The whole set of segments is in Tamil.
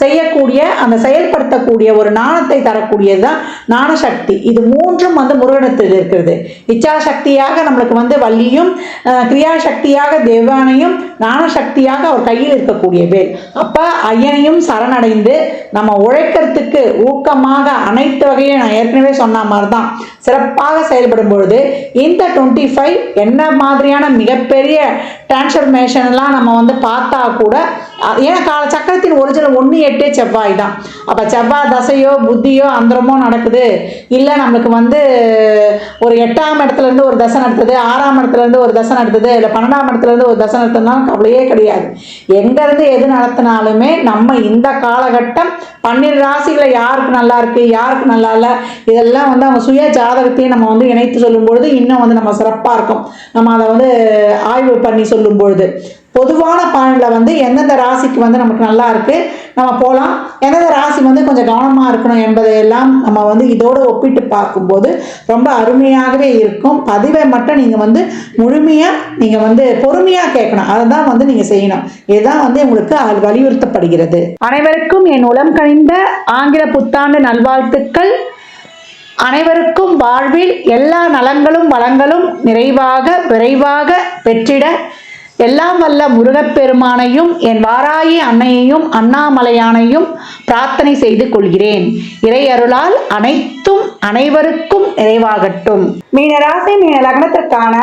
செய்யக்கூடிய அந்த செயல்படுத்தக்கூடிய ஒரு நாணத்தை தரக்கூடியது தான் நாணசக்தி இது மூன்றும் வந்து முருகனத்தில் இருக்கிறது. இச்சாசக்தியாக நம்மளுக்கு வந்து வள்ளியும் கிரியாசக்தியாக தேவானையும் நாணசக்தியாக அவர் கையில் இருக்கக்கூடிய வேல். அப்போ ஐயனையும் சரணடைந்து நம்ம உழைக்கிறதுக்கு ஊக்கமாக அனைத்து வகையும் நான் ஏற்கனவே சொன்ன மாதிரி தான் சிறப்பாக செயல்படும் பொழுது இந்த டுவெண்ட்டி ஃபைவ் என்ன மாதிரியான மிகப்பெரிய டிரான்ஸ்ஃபர்மேஷன்லாம் நம்ம வந்து பார்த்தா கூட ஏன்னா கால சக்கரத்தின் ஒரிஜினல் ஒன்று எட்டே செவ்வாய் தான். அப்போ செவ்வாய் தசையோ புத்தியோ அந்தரமோ நடக்குது. இல்லை நம்மளுக்கு வந்து ஒரு எட்டாம் இடத்துலேருந்து ஒரு தசை நடத்துது ஆறாம் இடத்துலேருந்து ஒரு தசை நடத்துது இல்லை பன்னெண்டாம் இடத்துலேருந்து ஒரு தசை நடத்துனாலும் கவலையே கிடையாது. எங்கேருந்து எது நடத்தினாலுமே நம்ம இந்த காலகட்டம் பன்னிரு ராசிகளை யாருக்கு நல்லா இருக்குது யாருக்கு நல்லா இல்லை இதெல்லாம் வந்து அவங்க சுய ஜாதகத்தையும் நம்ம வந்து இணைத்து சொல்லும் பொழுது இன்னும் வந்து நம்ம சிறப்பாக இருக்கும். நம்ம அதை வந்து ஆய்வு பண்ணி சொல்லும் பொழுது பொதுவான பலனில் வந்து எந்தெந்த ராசிக்கு வந்து நமக்கு நல்லா இருக்கு நம்ம போகலாம் எந்தெந்த ராசி வந்து கொஞ்சம் கவனமாக இருக்கணும் என்பதையெல்லாம் நம்ம வந்து இதோடு ஒப்பிட்டு பார்க்கும்போது ரொம்ப அருமையாகவே இருக்கும். பதிவை மட்டும் நீங்கள் வந்து முழுமையாக நீங்கள் வந்து பொறுமையாக கேட்கணும். அதை தான் வந்து நீங்கள் செய்யணும். இதுதான் வந்து உங்களுக்கு அது வலியுறுத்தப்படுகிறது. அனைவருக்கும் என் உளம் கழிந்த ஆங்கில புத்தாண்டு நல்வாழ்த்துக்கள். அனைவருக்கும் வாழ்வில் எல்லா நலங்களும் வளங்களும் நிறைவாக விரைவாக பெற்றிட எல்லாம் வல்ல முருகப்பெருமானையும் என் வாராயி அன்னையையும் அண்ணாமலையானையும் பிரார்த்தனை செய்து கொள்கிறேன். இறை அருளால் அனைத்தும் அனைவருக்கும் நிறைவாகட்டும். மீனராசி மீன லக்னத்திற்கான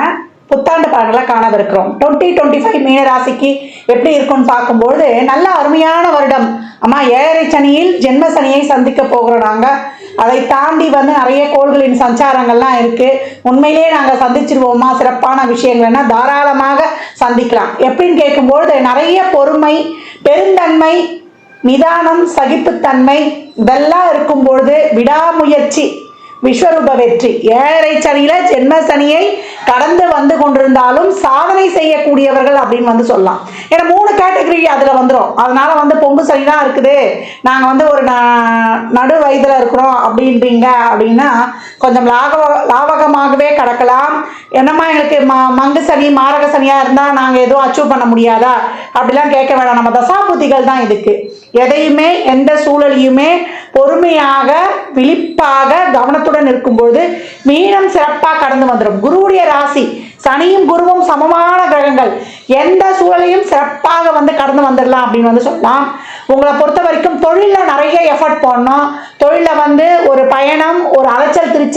புத்தாண்டு பலன்களை காணவிருக்கிறோம். டுவெண்ட்டி டுவெண்ட்டி ஃபைவ் மீனராசிக்கு எப்படி இருக்கும்னு பார்க்கும்போது நல்ல அருமையான வருடம். அம்மா ஏழரை சனியில் ஜென்ம சனியை சந்திக்க போகிறோம் நாங்கள் அதை தாண்டி வந்து நிறைய கோள்களின் சஞ்சாரங்கள்லாம் இருக்குது உண்மையிலேயே நாங்கள் சந்திச்சிருவோமா? சிறப்பான விஷயங்கள்னா தாராளமாக சந்திக்கலாம். எப்படின்னு கேட்கும்பொழுது நிறைய பொறுமை பெருந்தன்மை நிதானம் சகிப்புத்தன்மை இதெல்லாம் இருக்கும்பொழுது விடாமுயற்சி விஸ்வரூப வெற்றி. ஏழரை சனியில் ஜென்ம சனியை கடந்து வந்து கொண்டிருந்தாலும் சாதனை செய்யக்கூடியவர்கள் அப்படின்னு வந்து சொல்லலாம். ஏன்னா மூணு கேட்டகரி அதுல வந்துடும் அதனால வந்து பொங்கு சனி தான் இருக்குது. நாங்க வந்து ஒரு ந- நடு வயதுல இருக்கிறோம் அப்படின்றீங்க அப்படின்னா கொஞ்சம் லாகவ லாவகமாகவே கடக்கலாம். என்னம்மா எங்களுக்கு ம மங்கு சனி மாரக சனியா இருந்தா நாங்க எதுவும் அச்சீவ் பண்ண முடியாதா? அப்படிலாம் கேட்க வேணாம். நம்ம தசாபுத்திகள் தான் இதுக்கு. எதையுமே எந்த சூழலையுமே பொறுமையாக விழிப்பாக கவனத்துடன் இருக்கும்பொழுது மீனம் சிறப்பாக கடந்து வந்துடும். குருவுடைய ராசி சனியும் குருவும் சமமான கிரகங்கள். எந்த சூழலையும் சிறப்பாக வந்து கடந்து வந்துடலாம் அப்படின்னு வந்து சொல்லலாம். உங்களை பொறுத்த வரைக்கும் தொழிலில் நிறைய எஃபர்ட் போடணும். தொழிலில் வந்து ஒரு பயணம்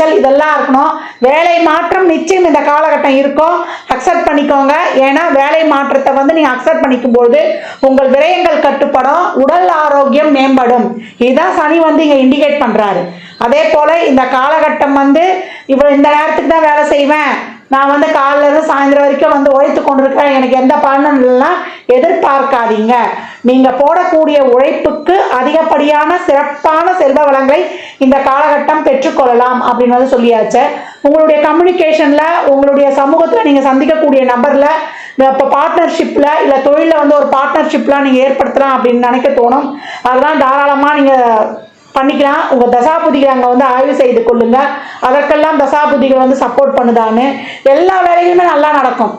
ஒரு இதெல்லாம் இருக்கணும். வேலை மாற்றம் நிச்சயம் இந்த காலகட்டம் இருக்கும். அக்செப்ட் பண்ணிக்கோங்க. ஏன்னா வேலை மாற்றத்தை வந்து நீங்கள் அக்செப்ட் பண்ணிக்கும்போது உங்கள் விரயங்கள் கட்டுப்படும். உடல் ஆரோக்கியம் மேம்படும். இதுதான் சனி வந்து இங்கே இண்டிகேட் பண்ணுறாரு அதே போல் இந்த காலகட்டம் வந்து இவ்வளோ இந்த நேரத்துக்கு தான் வேலை செய்வேன். நான் வந்து காலையிலேருந்து சாயந்தரம் வரைக்கும் வந்து உழைத்து கொண்டிருக்கிறேன். எனக்கு எந்த பலனும் எதிர்பார்க்காதீங்க. நீங்கள் போடக்கூடிய உழைப்புக்கு அதிகப்படியான சிறப்பான செல்வ வளங்களை இந்த காலகட்டம் பெற்றுக்கொள்ளலாம் அப்படின்னு வந்து சொல்லியாச்சு. உங்களுடைய கம்யூனிகேஷனில் உங்களுடைய சமூகத்தில் நீங்கள் சந்திக்கக்கூடிய நபரில் இப்போ பார்ட்னர்ஷிப்பில் இல்லை தொழிலில் வந்து ஒரு பார்ட்னர்ஷிப்லாம் நீங்கள் ஏற்படுத்தலாம் அப்படின்னு நினைக்க தோணும். அதெல்லாம் தாராளமாக நீங்கள் பண்ணிக்கலாம். உங்கள் தசாபுதிகளை அங்கே வந்து ஆய்வு செய்து கொள்ளுங்க. அதற்கெல்லாம் தசாபுதிகள் வந்து சப்போர்ட் பண்ணுதான்னு. எல்லா வேலைகளுமே நல்லா நடக்கும்.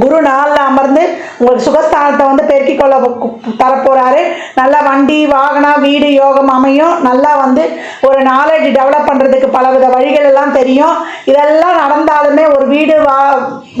குரு நாளில் அமர்ந்து உங்களுக்கு சுகஸ்தானத்தை வந்து பெருக்கிக் கொள்ள தரப்போகிறாரு நல்லா வண்டி வாகனம் வீடு யோகம் அமையும். நல்லா வந்து ஒரு நாலேஜ் டெவலப் பண்ணுறதுக்கு பலவித வழிகள் எல்லாம் தெரியும். இதெல்லாம் நடந்தாலுமே ஒரு வீடு வா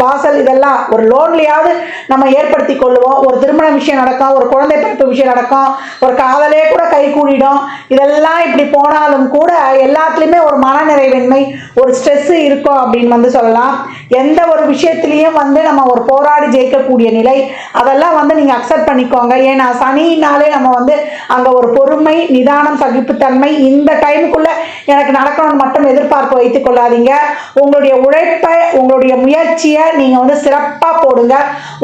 வாசல் இதெல்லாம் ஒரு லோன்லையாவது நம்ம ஏற்படுத்தி கொள்ளுவோம். ஒரு திருமண விஷயம் நடக்கும் ஒரு குழந்தை பிறப்பு விஷயம் நடக்கும் ஒரு காதலே கூட கை கூடிடும். இதெல்லாம் இப்படி போனாலும் கூட எல்லாத்துலேயுமே ஒரு மனநிறைவின்மை ஒரு ஸ்ட்ரெஸ்ஸு இருக்கும் அப்படின்னு வந்து சொல்லலாம். எந்த ஒரு விஷயத்துலையும் வந்து நம்ம ஒரு போராடி ஜெயிக்கக்கூடிய நிலை அதெல்லாம் வந்து நீங்கள் அக்செப்ட் பண்ணிக்கோங்க. ஏன்னா சனினாலே நம்ம வந்து அங்கே ஒரு பொறுமை நிதானம் சகிப்புத்தன்மை இந்த டைமுக்குள்ளே எனக்கு நடக்கணும்னு மட்டும் எதிர்பார்ப்பு வைத்துக் கொள்ளாதீங்க. உங்களுடைய உழைப்பை உங்களுடைய முயற்சியை நீங்கள் வந்து சிறப்பாக போடுங்க.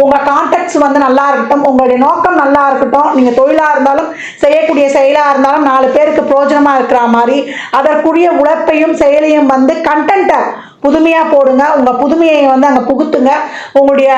உங்கள் கான்டாக்ட்ஸ் வந்து நல்லா இருக்கட்டும். உங்களுடைய நோக்கம் நல்லா இருக்கட்டும். நீங்கள் தொழிலாக இருந்தாலும் செய்யக்கூடிய செயலாக இருந்தாலும் நாலு பேருக்கு பிரயோஜனமாக இருக்கிற மாதிரி அதற்குரிய உழைப்பையும் செயலையும் வந்து கண்டென்ட்டை புதுமையாக போடுங்க. உங்கள் புதுமையை வந்து அங்கே புகுத்துங்க. உங்களுடைய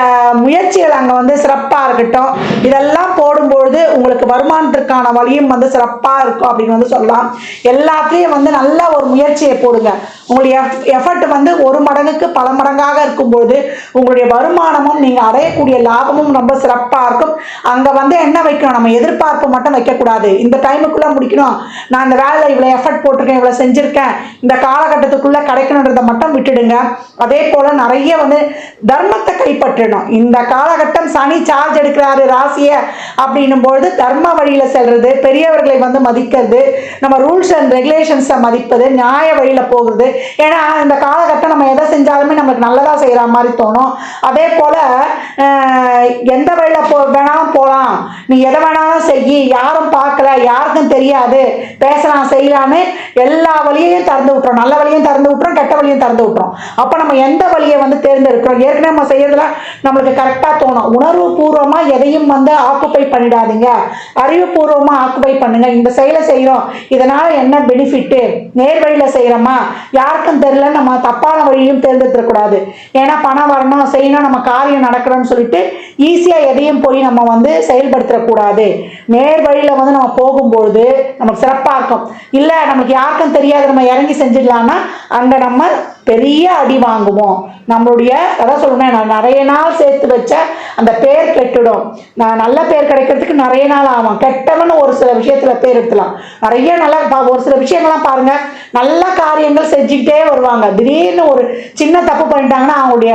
முயற்சிகள் அங்கே வந்து சிறப்பாக இருக்கட்டும். இதெல்லாம் போடும்பொழுது உங்களுக்கு வருமானத்திற்கான வழியும் வந்து சிறப்பாக இருக்கும் அப்படின்னு வந்து சொல்லலாம். எல்லாத்துலேயும் வந்து நல்ல ஒரு முயற்சியை போடுங்க. உங்களுடைய எஃபர்ட் வந்து ஒரு மடங்குக்கு பல மடங்காக இருக்கும்பொழுது உங்களுடைய வருமானமும் நீங்கள் அடையக்கூடிய லாபமும் ரொம்ப சிறப்பாக இருக்கும். அங்கே வந்து என்ன வைக்கணும்? நம்ம எதிர்பார்ப்பு மட்டும் வைக்கக்கூடாது. இந்த டைமுக்குள்ளே முடிக்கணும். நான் இந்த வேலையில் இவ்வளோ எஃபர்ட் போட்டிருக்கேன் இவ்வளோ செஞ்சுருக்கேன். இந்த காலகட்டத்துக்குள்ளே கிடைக்கணுன்றதை மட்டும் விட்டு விட்டுடுங்க. அதே போல் நிறைய வந்து தர்மத்தை கைப்பற்றணும். இந்த காலகட்டம் சனி சார்ஜ் எடுக்கிறாரு ராசியை அப்படின்னும் பொழுது தர்ம வழியில் செல்றது பெரியவர்களை வந்து மதிக்கிறது நம்ம ரூல்ஸ் அண்ட் ரெகுலேஷன்ஸை மதிப்பது நியாய வழியில் போகிறது ஏன்னா இந்த காலகட்டம் நம்ம எதை செஞ்சாலுமே நமக்கு நல்லதாக செய்கிற மாதிரி தோணும். அதே போல் எந்த வழியில் போ வேணாலும் போகலாம் நீ எதை வேணாலும் செய். யாரும் பார்க்கல யாருக்கும் தெரியாது. பேசலாம் செய்யலான்னு எல்லா வழியையும் திறந்து விட்டுறோம். நல்ல வழியும் திறந்து விட்டுறோம் கெட்ட வழியும் திறந்து விட்டுறோம். அப்போ நம்ம எந்த வழியை வந்து தேர்ந்தெடுக்கிறோம்? ஏற்கனவே நம்ம செய்யறதுல நம்மளுக்கு கரெக்டாக தோணும். உணர்வு பூர்வமாக எதையும் வந்து ஆக்குப்பை பண்ணிடாதீங்க. அறிவுபூர்வமாக ஆக்குப்பை பண்ணுங்க. இந்த செயலை செய்கிறோம் இதனால் என்ன பெனிஃபிட்டு நேர் வழியில் செய்கிறோமா யாருக்கும் தெரியல நம்ம தப்பான வழியும் தேர்ந்தெடுத்துடக்கூடாது ஏன்னா பணம் வரணும் செய்யணும் நம்ம காரியம் நடக்கணும்னு சொல்லிட்டு ஈஸியாக எதையும் போய் நம்ம வந்து செயல்படுத்தக்கூடாது நேர் வழியில் வந்து நம்ம போகும்பொழுது நமக்கு சிறப்பாக இருக்கும். இல்லை நமக்கு யாருக்கும் தெரியாது. நம்ம இறங்கி செஞ்சிடலாம்னா அங்கே நம்ம பெரிய அடி வாங்குவோம். நம்மளுடைய அதான் சொல்லணும் நான் நிறைய நாள் சேர்த்து வச்ச அந்த பேர் கெட்டுடும். நான் நல்ல பேர் கிடைக்கிறதுக்கு நிறைய நாள் ஆகும். கெட்டவன் ஒரு சில விஷயத்துல பேர் எடுத்துலாம். நிறைய நல்ல பா- ஒரு சில விஷயங்கள்லாம் பாருங்க. நல்ல காரியங்கள் செஞ்சுக்கிட்டே வருவாங்க. திடீர்னு ஒரு சின்ன தப்பு பண்ணிட்டாங்கன்னா அவங்களுடைய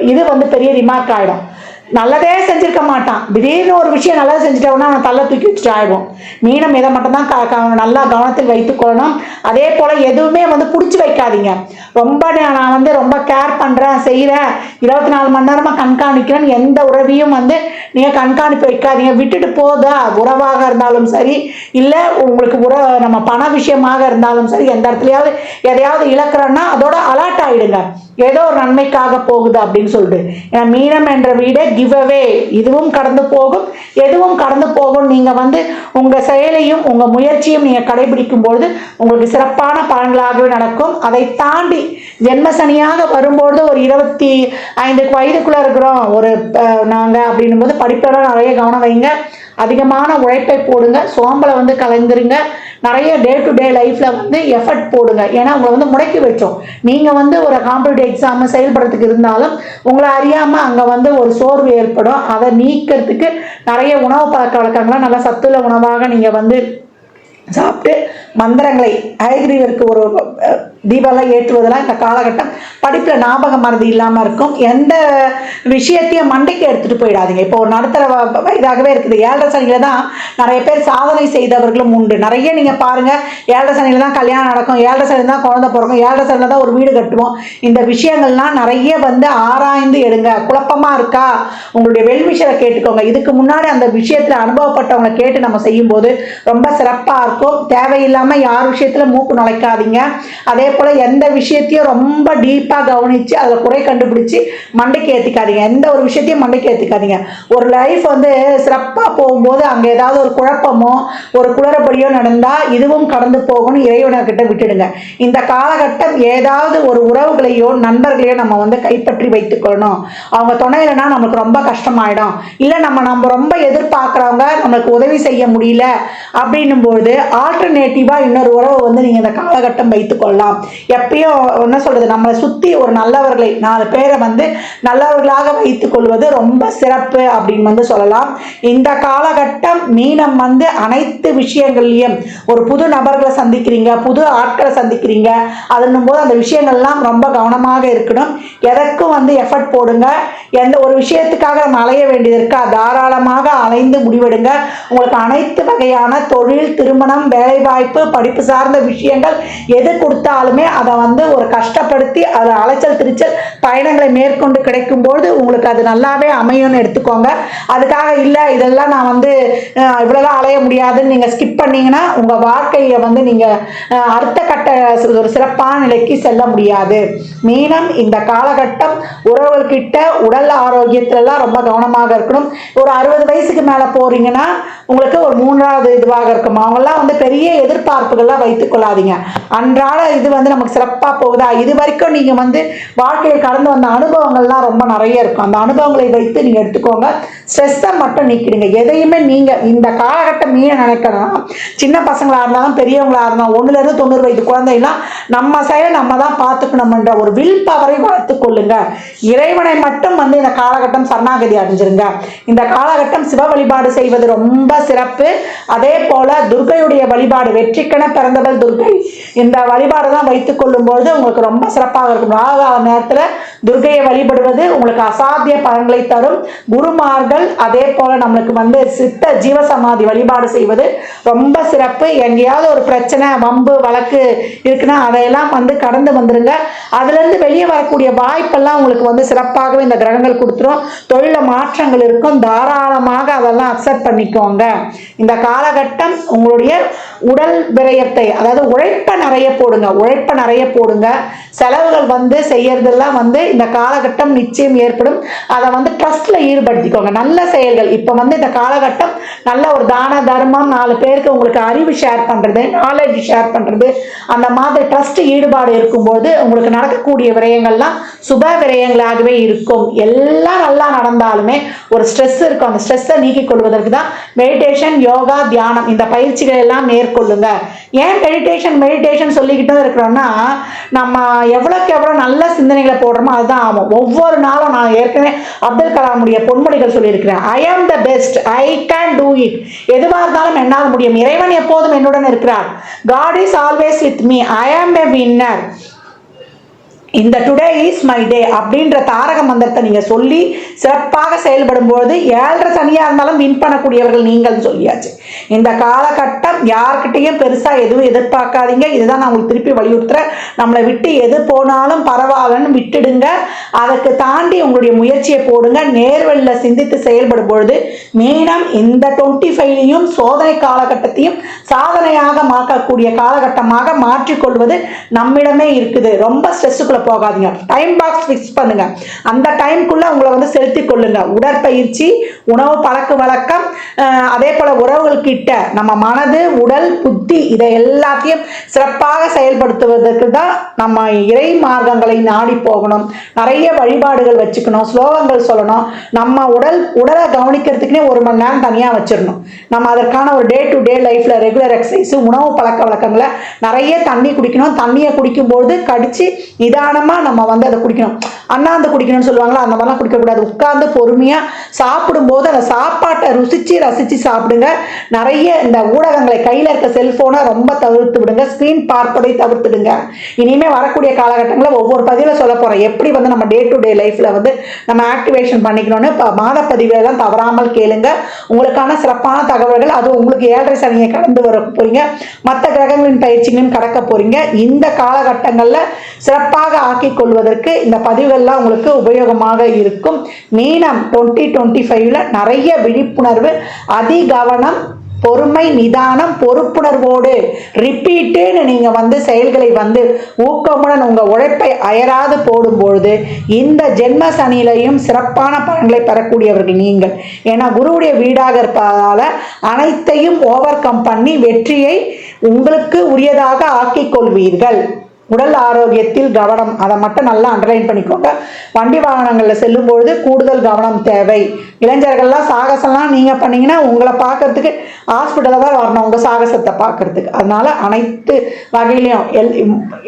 இது வந்து பெரிய ரிமார்க் ஆகிடும் நல்லதே செஞ்சிருக்க மாட்டான். திடீர்னு ஒரு விஷயம் நல்லா செஞ்சுட்டோம்னா அவன் தள்ள தூக்கி வச்சுட்டு ஆயிடுவோம் மீனம் இதை மட்டும்தான் க- நல்லா கவனத்தில் வைத்துக்கொள்ளணும் அதே போல் எதுவுமே வந்து பிடிச்சி வைக்காதீங்க. ரொம்ப நான் வந்து ரொம்ப கேர் பண்ணுறேன் செய்கிறேன் இருபத்தி நாலு மணி நேரமாக கண்காணிக்கிறேன்னு எந்த உறவையும் வந்து நீங்கள் கண்காணிப்பு வைக்காதீங்க. விட்டுட்டு போதா? உறவாக இருந்தாலும் சரி இல்லை உங்களுக்கு உற நம்ம பண விஷயமாக இருந்தாலும் சரி எந்த இடத்துலையாவது எதையாவது இழக்கிறோன்னா அதோட அலர்ட் ஆகிடுங்க ஏதோ ஒரு நன்மைக்காக போகுது அப்படின்னு சொல்லிட்டு. ஏன்னா மீனம் என்ற வீடே கிவ் அவே இதுவும் கடந்து போகும். எதுவும் கடந்து போகும். நீங்கள் வந்து உங்கள் செயலையும் உங்கள் முயற்சியும் நீங்கள் கடைபிடிக்கும் பொழுது உங்களுக்கு சிறப்பான பலன்களாகவே நடக்கும். அதை தாண்டி ஜென்ம சனியாக வரும்பொழுது ஒரு இருபத்தி ஐந்து வயதுக்குள்ளே இருக்கிறோம். ஒரு நாங்கள் அப்படின்னும் போது படிப்பெல்லாம் நிறைய கவனம் வைங்க. அதிகமான உழைப்பை போடுங்க சோம்பலை வந்து கலந்துருங்க நிறைய டே டு டே லைஃப்பில் வந்து எஃபர்ட் போடுங்க. ஏன்னா உங்களை வந்து முடக்கி வச்சோம். நீங்கள் வந்து ஒரு காம்படிட்டிவ் எக்ஸாம் செயல்படுறதுக்கு இருந்தாலும் உங்களை அறியாமல் அங்கே வந்து ஒரு சோர்வு ஏற்படும். அதை நீக்கிறதுக்கு நிறைய உணவு பழக்க வழக்கங்கள்லாம் நல்லா சத்துள்ள உணவாக நீங்கள் வந்து சாப்பிட்டு மந்திரங்களை ஹயக்ரீவருக்கு ஒரு தீபாவளி ஏற்றுவதெல்லாம் இந்த காலகட்டம். படிப்பில் ஞாபக மறதி இல்லாமல் இருக்கும். எந்த விஷயத்தையும் மண்டைக்கு எடுத்துகிட்டு போயிடாதீங்க. இப்போ ஒரு நடுத்தர வ- வயதாகவே இருக்குது. ஏழரை சனியில் தான் நிறைய பேர் சாதனை செய்தவர்களும் உண்டு. நிறைய நீங்கள் பாருங்கள் ஏழரை சனியில் தான் கல்யாணம் நடக்கும். ஏழரை சனியில் தான் குழந்தை பிறக்கும். ஏழரை சனியில் தான் ஒரு வீடு கட்டுவோம். இந்த விஷயங்கள்லாம் நிறைய வந்து ஆராய்ந்து எடுங்க. குழப்பமாக இருக்கா? உங்களுடைய வெல்விஷரை கேட்டுக்கோங்க. இதுக்கு முன்னாடி அந்த விஷயத்தில் அனுபவப்பட்டவங்களை கேட்டு நம்ம செய்யும்போது ரொம்ப சிறப்பாக இருக்கும். தேவையில்லாமல் யார் விஷயத்தில் மூக்கு நுழைக்காதீங்க. அதே அதே போல் எந்த விஷயத்தையும் ரொம்ப டீப்பாக கவனித்து அதில் குறை கண்டுபிடிச்சி மண்டைக்கு ஏற்றிக்காதீங்க எந்த ஒரு விஷயத்தையும் மண்டைக்கு ஏற்றிக்காதீங்க ஒரு லைஃப் வந்து சிறப்பாக போகும்போது அங்கே ஏதாவது ஒரு குழப்பமோ ஒரு குளறுபடியோ நடந்தால் இதுவும் கடந்து போகணும் இறைவனர்கிட்ட விட்டுடுங்க. இந்த காலகட்டம் ஏதாவது ஒரு உறவுகளையோ நண்பர்களையோ நம்ம வந்து கைப்பற்றி வைத்துக்கொள்ளணும் அவங்க துணை இல்லைன்னா நமக்கு ரொம்ப கஷ்டமாயிடும். இல்லை நம்ம நம்ம ரொம்ப எதிர்பார்க்குறவங்க நம்மளுக்கு உதவி செய்ய முடியல அப்படின்னும்போது ஆல்டர்னேட்டிவாக இன்னொரு உறவை வந்து நீங்கள் இந்த காலகட்டம் வைத்துக்கொள்ளலாம் எப்பயும் என்ன சொல்கிறது நம்மளை சுற்றி ஒரு நல்லவர்களை நாலு பேரை வந்து நல்லவர்களாக வைத்துக்கொள்வது ரொம்ப சிறப்பு அப்படின்னு வந்து சொல்லலாம். இந்த காலகட்டம் மீனம் வந்து அனைத்து விஷயங்கள்லையும் ஒரு புது நபர்களை சந்திக்கிறீங்க புது ஆட்களை சந்திக்கிறீங்க அதுன்னும் போது அந்த விஷயங்கள்லாம் ரொம்ப கவனமாக இருக்கணும். எதற்கும் வந்து எஃபர்ட் போடுங்க. எந்த ஒரு விஷயத்துக்காக நம்ம அலைய வேண்டியது இருக்கா தாராளமாக அலைந்து முடிவெடுங்க. உங்களுக்கு அனைத்து வகையான தொழில் திருமணம் வேலைவாய்ப்பு படிப்பு சார்ந்த விஷயங்கள் எது கொடுத்தாலும் அதை வந்து ஒரு கஷ்டப்படுத்தி அதில் அலைச்சல் திருச்சல் பயணங்களை மேற்கொண்டு கிடைக்கும்போது உங்களுக்கு அது நல்லாவே அமையும்னு எடுத்துக்கோங்க. அதுக்காக இல்லை இதெல்லாம் நான் வந்து அஹ், இவ்வளோலாம் அலைய முடியாதுன்னு நீங்கள் ஸ்கிப் பண்ணீங்கன்னா உங்கள் வாழ்க்கையை வந்து நீங்கள் அடுத்த கட்ட ஒரு சிறப்பான நிலைக்கு செல்ல முடியாது. மீனம் இந்த காலகட்டம் உறவுகள்கிட்ட உடல் ஆரோக்கியத்திலலாம் ரொம்ப கவனமாக இருக்கணும். ஒரு அறுபது வயசுக்கு மேலே போகிறீங்கன்னா உங்களுக்கு ஒரு மூன்றாவது இதுவாக இருக்கும். அவங்கெல்லாம் வந்து பெரிய எதிர்பார்ப்புகள்லாம் வைத்துக் கொள்ளாதீங்க. அன்றாட இது வந்து நமக்கு சிறப்பாக போகுதா? இது வரைக்கும் நீங்கள் வந்து வாழ்க்கையில் கடந்து வந்த அனுபவங்கள்லாம் ரொம்ப நிறைய இருக்கும். அந்த அனுபவங்களை வைத்து நீங்கள் எடுத்துக்கோங்க. ஸ்ட்ரெஸ்ஸை மட்டும் நீக்கிடுங்க. எதையுமே நீங்கள் இந்த காலகட்டம் மீன நினைக்கணும் சின்ன பசங்களாக இருந்தாலும் பெரியவங்களாக இருந்தாலும் ஒன்றுலேருந்து தொண்ணூறு வயது குழந்தைலாம் நம்ம செயலை நம்ம தான் பார்த்துக்கணும்ன்ற ஒரு வில் பவரை வளர்த்துக் கொள்ளுங்க. இறைவனை மட்டும் வந்து இந்த காலகட்டம் சரணாகதி அடைஞ்சிருங்க. இந்த காலகட்டம் சிவ வழிபாடு செய்வது ரொம்ப சிறப்பு. அதே போல துர்கையுடைய வழிபாடு வெற்றிக்கென பிறந்தவள் துர்கை. இந்த வழிபாடு தான் வைத்துக் கொள்ளும்போது உங்களுக்கு ரொம்ப சிறப்பாக இருக்கும். ராகு நேரத்தில் துர்கையை வழிபடுவது உங்களுக்கு அசாத்திய பலன்களை தரும். குருமார்கள் அதே போல நம்மளுக்கு வந்து சித்த ஜீவசமாதி வழிபாடு செய்வது ரொம்ப சிறப்பு. எங்கேயாவது ஒரு பிரச்சனை வம்பு வழக்கு இருக்குன்னா அதையெல்லாம் வந்து கடந்து வந்துருங்க. அதுலேருந்து வெளியே வரக்கூடிய வாய்ப்பெல்லாம் உங்களுக்கு வந்து சிறப்பாகவே இந்த கிரகங்கள் கொடுத்துரும். தொழில மாற்றங்கள் இருக்கும். தாராளமாக அதெல்லாம் அக்செப்ட் பண்ணிக்கோங்க. இந்த காலகட்டம் உங்களுடைய உடல் விரயத்தை அதாவது உழைப்பை நிறைய போடுங்க. உழைப்பை நிறைய போடுங்க. செலவுகள் வந்து செய்யறதெல்லாம் வந்து இந்த காலகட்டம் நிச்சயம் ஏற்படும். அதை வந்து ட்ரஸ்ட்ல ஈடுபடுத்திக்கோங்க. நல்ல செயல்கள். இப்போ வந்து இந்த காலகட்டம் நல்ல ஒரு தான தர்மம் நாலு பேருக்கு உங்களுக்கு அறிவு ஷேர் பண்றது நாலேஜ் ஷேர் பண்றது அந்த மாதிரி ட்ரஸ்ட் ஈடுபாடு இருக்கும்போது உங்களுக்கு நடக்கக்கூடிய விரயங்கள்லாம் சுப விரயங்களாகவே இருக்கும். எல்லாம் நல்லா நடந்தாலுமே ஒரு ஸ்ட்ரெஸ் இருக்கும். அந்த ஸ்ட்ரெஸ்ஸை நீக்கிக் கொள்வதற்கு தான் மெடிடேஷன் யோகா தியானம் இந்த பயிற்சிகள் எல்லாம் மேற்கொள்ளுங்க. ஏன் மெடிடேஷன் மெடிடேஷன் சொல்லிக்கிட்டு இருக்கிறோம்னா நம்ம எவ்வளோக்கு எவ்வளோ நல்ல சிந்தனைகளை போடுறோமோ அதுதான் ஆகும் ஒவ்வொரு நாளும் நான் ஏற்கனவே அப்துல் கலாமுடைய பொன்மொழிகள் சொல்லியிருக்கிறேன். I am the best I can do it எதுவாக இருந்தாலும் என்னால் முடியும். இறைவன் எப்போதும் என்னுடன் இருக்கிறார். God is always with me I am a winner இந்த டுடே இஸ் மை டே அப்படின்ற தாரக மந்திரத்தை நீங்கள் சொல்லி சிறப்பாக செயல்படும் பொழுது ஏழரை சனியாக இருந்தாலும் வின் பண்ணக்கூடியவர்கள் நீங்கள் சொல்லியாச்சு. இந்த காலகட்டம் யார்கிட்டையும் பெருசாக எதுவும் எதிர்பார்க்காதீங்க. இதுதான் நான் உங்களுக்கு திருப்பி வலியுறுத்துறேன். நம்மளை விட்டு எது போனாலும் பரவாயில்லன்னு விட்டுடுங்க. அதற்கு தாண்டி உங்களுடைய முயற்சியை போடுங்க. நேர்வழியில் சிந்தித்து செயல்படும் பொழுது மீனம் இந்த டுவெண்ட்டி ஃபைவ்லையும் சோதனை காலகட்டத்தையும் சாதனையாக மாற்றக்கூடிய காலகட்டமாக மாற்றிக்கொள்வது நம்மிடமே இருக்குது. ரொம்ப ஸ்ட்ரெஸ்ஸுக்குள்ள போகாதீங்க. டைம் பாக்ஸ் ஃபிக்ஸ் பண்ணுங்க. அந்த டைம்குள்ள உங்களை வந்து செலுத்திக் கொள்ளுங்க. உடற்பயிற்சி உணவு பழக்க வழக்கம் அதே போல உறவுகள் கிட்ட நம்ம மனது உடல் புத்தி இதை எல்லாத்தையும் சிறப்பாக செயல்படுத்துவதற்கு தான் நம்ம இறை மார்க்கங்களை நாடி போகணும். நிறைய வழிபாடுகள் வச்சுக்கணும். ஸ்லோகங்கள் சொல்லணும். நம்ம உடல் உடலை கவனிக்கிறதுக்குனே ஒரு மணி நேரம் தனியாக வச்சிடணும். நம்ம அதற்கான ஒரு டே டு டே லைஃப்ல ரெகுலர் எக்ஸசைஸ் உணவு பழக்க வழக்கங்களை நிறைய தண்ணி குடிக்கணும். தண்ணியை குடிக்கும்போது கடிச்சு நிதானமாக நம்ம வந்து அதை குடிக்கணும். அண்ணாந்து குடிக்கணும்னு சொல்லுவாங்களா? அந்த மாதிரிலாம் குடிக்கக்கூடாது. உட்கார்ந்து பொறுமையாக சாப்பிடும்போது அந்த சாப்பாட்டை ருசித்து ரசித்து சாப்பிடுங்க. நிறைய இந்த ஊடகங்களை கையில் இருக்க செல்ஃபோனை ரொம்ப தவிர்த்து விடுங்க. ஸ்க்ரீன் பார்ப்பதை தவிர்த்துடுங்க. இனிமேல் வரக்கூடிய காலகட்டங்களில் ஒவ்வொரு பதிவில் சொல்ல போகிறோம் எப்படி வந்து நம்ம டே டு டே லைஃப்பில் வந்து நம்ம ஆக்டிவேஷன் பண்ணிக்கணும்னு இப்போ மாத தவறாமல் கேளுங்க. உங்களுக்கான சிறப்பான தகவல்கள் அது உங்களுக்கு ஏழரை சனியை கடந்து வர போறீங்க. மற்ற கிரகங்களின் பயிற்சிகளையும் கடக்க போறீங்க. இந்த காலகட்டங்களில் சிறப்பாக ஆக்கிக் கொள்வதற்கு இந்த பதிவுகள்லாம் உங்களுக்கு உபயோகமாக இருக்கும். மீனம் டுவெண்ட்டி டுவெண்ட்டி ஃபைவ்ல நிறைய விழிப்புணர்வு அதிகவனம் பொறுமை நிதானம் பொறுப்புணர்வோடு ரிப்பீட்டுன்னு நீங்கள் வந்து செயல்களை வந்து ஊக்கமுடன் உங்கள் உழைப்பை அயராது போடும்பொழுது இந்த ஜென்ம சனியிலையும் சிறப்பான பலன்களை பெறக்கூடியவர்கள் நீங்கள். ஏன்னா குருவுடைய வீடாக இருப்பதால் அனைத்தையும் ஓவர் கம் பண்ணி வெற்றியை உங்களுக்கு உரியதாக ஆக்கிக் கொள்வீர்கள் உடல் ஆரோக்கியத்தில் கவனம் அதை மட்டும் நல்லா அண்டர்லைன் பண்ணிக்கோங்க. வண்டி வாகனங்களில் செல்லும்பொழுது கூடுதல் கவனம் தேவை. இளைஞர்கள்லாம் சாகசம்லாம் நீங்கள் பண்ணிங்கன்னா உங்களை பார்க்கறதுக்கு ஹாஸ்பிட்டலில் தான் வரணும் உங்கள் சாகசத்தை பார்க்கறதுக்கு. அதனால அனைத்து வகையிலையும் எல்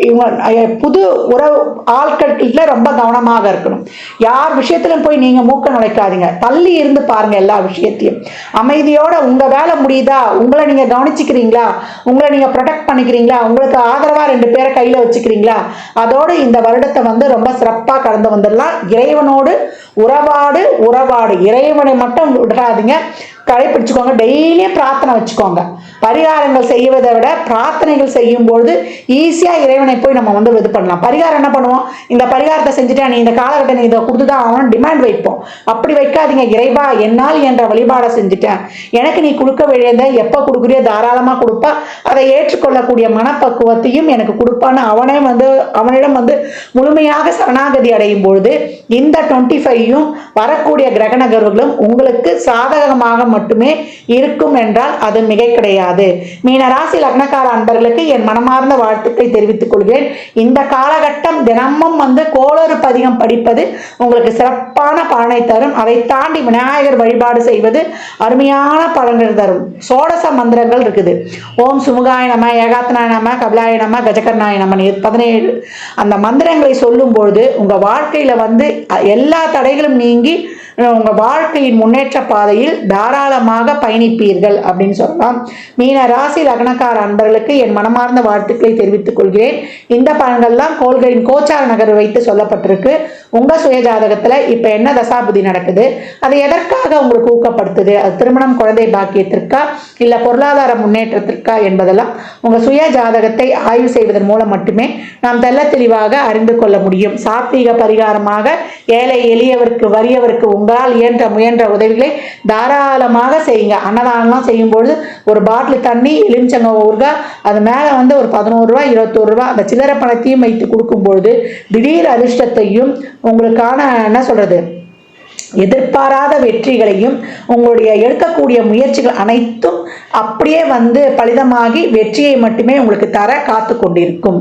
இவங்க புது உறவு ஆட்கள்கிட்ட ரொம்ப கவனமாக இருக்கணும். யார் விஷயத்திலும் போய் நீங்கள் மூக்க நுழைக்காதீங்க. தள்ளி இருந்து பாருங்கள் எல்லா விஷயத்தையும். அமைதியோட உங்கள் வேலை முடியுதா? உங்களை நீங்கள் கவனிச்சிக்கிறீங்களா? உங்களை நீங்கள் ப்ரொடெக்ட் பண்ணிக்கிறீங்களா? உங்களுக்கு ஆதரவாக ரெண்டு பேரை கையில் வச்சுக்கிறீங்களா? அதோடு இந்த வருடத்தை வந்து ரொம்ப சிறப்பாக கடந்து வந்துடலாம். இறைவனோடு உறவாடு உறவாடு. இறைவனை மட்டும் விடாதீங்க. கடைப்பிடிச்சுக்கோங்க டெய்லியும் பிரார்த்தனை வச்சுக்கோங்க. பரிகாரங்கள் செய்வதை விட பிரார்த்தனைகள் செய்யும்பொழுது ஈஸியாக இறைவனை போய் நம்ம வந்து இது பண்ணலாம். பரிகாரம் என்ன பண்ணுவோம்? இந்த பரிகாரத்தை செஞ்சுட்டா நீ இந்த காலகட்டம் நீ இதை கொடுத்துதான் ஆகணும் டிமாண்ட் வைப்போம். அப்படி வைக்காதீங்க. இறைவா என்னால் என்ற வழிபாடை செஞ்சுட்டேன். எனக்கு நீ கொடுக்க வேண்டியதை எப்போ கொடுக்குறியோ தாராளமாக கொடுப்பா. அதை ஏற்றுக்கொள்ளக்கூடிய மனப்பக்குவத்தையும் எனக்கு கொடுப்பான்னு அவனே வந்து அவனிடம் வந்து முழுமையாக சரணாகதி அடையும் பொழுது இந்த டுவெண்ட்டி ஃபைவையும் வரக்கூடிய கிரக நகர்வுகளும் உங்களுக்கு சாதகமாக மட்டுமே இருக்கும் என்றால் அது மிகை கிடையாது மீனராசி லக்னக்கார அன்பர்களுக்கு என் மனமார்ந்த வாழ்த்துக்களை தெரிவித்துக் கொள்கிறேன். இந்த காலகட்டம் தினமும் வந்து கோளறு பதிகம் படிப்பது உங்களுக்கு சிறப்பான பலனை தரும். அதை தாண்டி விநாயகர் வழிபாடு செய்வது அருமையான பலன்கள் தரும். சோடச மந்திரங்கள் இருக்குது. ஓம் சுமுகாய நம ஏகாத்தனாய நம கபிலாய நம கஜகர்ணாய நம பதினேழு. அந்த மந்திரங்களை சொல்லும் பொழுது உங்க வாழ்க்கையில வந்து எல்லா தடைகளும் நீங்கி உங்கள் வாழ்க்கையின் முன்னேற்ற பாதையில் தாராளமாக பயணிப்பீர்கள் அப்படின்னு சொல்லலாம். மீன ராசி லக்னக்கார அன்பர்களுக்கு என் மனமார்ந்த வாழ்த்துக்களை தெரிவித்துக் கொள்கிறேன். இந்த பலன்கள்லாம் கோள்களின் கோச்சார நகர் வைத்து சொல்லப்பட்டிருக்கு. உங்கள் சுயஜாதகத்தில் இப்போ என்ன தசாபுதி நடக்குது? அது எதற்காக உங்களுக்கு ஊக்கப்படுத்துது? அது திருமணம் குழந்தை பாக்கியத்திற்கா? இல்லை பொருளாதார முன்னேற்றத்திற்கா என்பதெல்லாம் உங்கள் சுய ஜாதகத்தை ஆய்வு செய்வதன் மூலம் மட்டுமே நாம் தெள்ள தெளிவாக அறிந்து கொள்ள முடியும். சாத்வீக பரிகாரமாக ஏழை எளியவருக்கு வறியவருக்கு உங்களால் இயன்ற முயன்ற உதவிகளை தாராளமாக செய்யுங்க. அன்னதானம்லாம் செய்யும்பொழுது ஒரு பாட்டில் தண்ணி எலுமிச்சங்க ஊறுகாய் அது மேலே வந்து ஒரு பதினோரு ரூபா இருபத்தோரு ரூபா அந்த சில்லறை பணத்தையும் வைத்து கொடுக்கும்பொழுது திடீர் அதிர்ஷ்டத்தையும் உங்களுக்கான என்ன சொல்கிறது எதிர்பாராத வெற்றிகளையும் உங்களுடைய எடுக்கக்கூடிய முயற்சிகள் அனைத்தும் அப்படியே வந்து பலிதமாகி வெற்றியை மட்டுமே உங்களுக்கு தர காத்து கொண்டிருக்கும்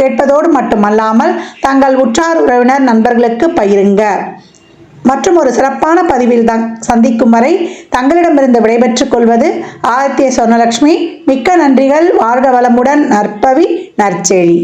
கேட்பதோடு மட்டுமல்லாமல் தங்கள் உற்றார் உறவினர் நண்பர்களுக்கு பகிருங்க. மற்றும் ஒரு சிறப்பான பதிவில் தான் சந்திக்கும் வரை தங்களிடமிருந்து விடைபெற்றுக் கொள்வது ஆதித்ய சொர்ணலக்ஷ்மி. மிக்க நன்றிகள். வாழ்க வளமுடன். நற்பவி நற்செழி.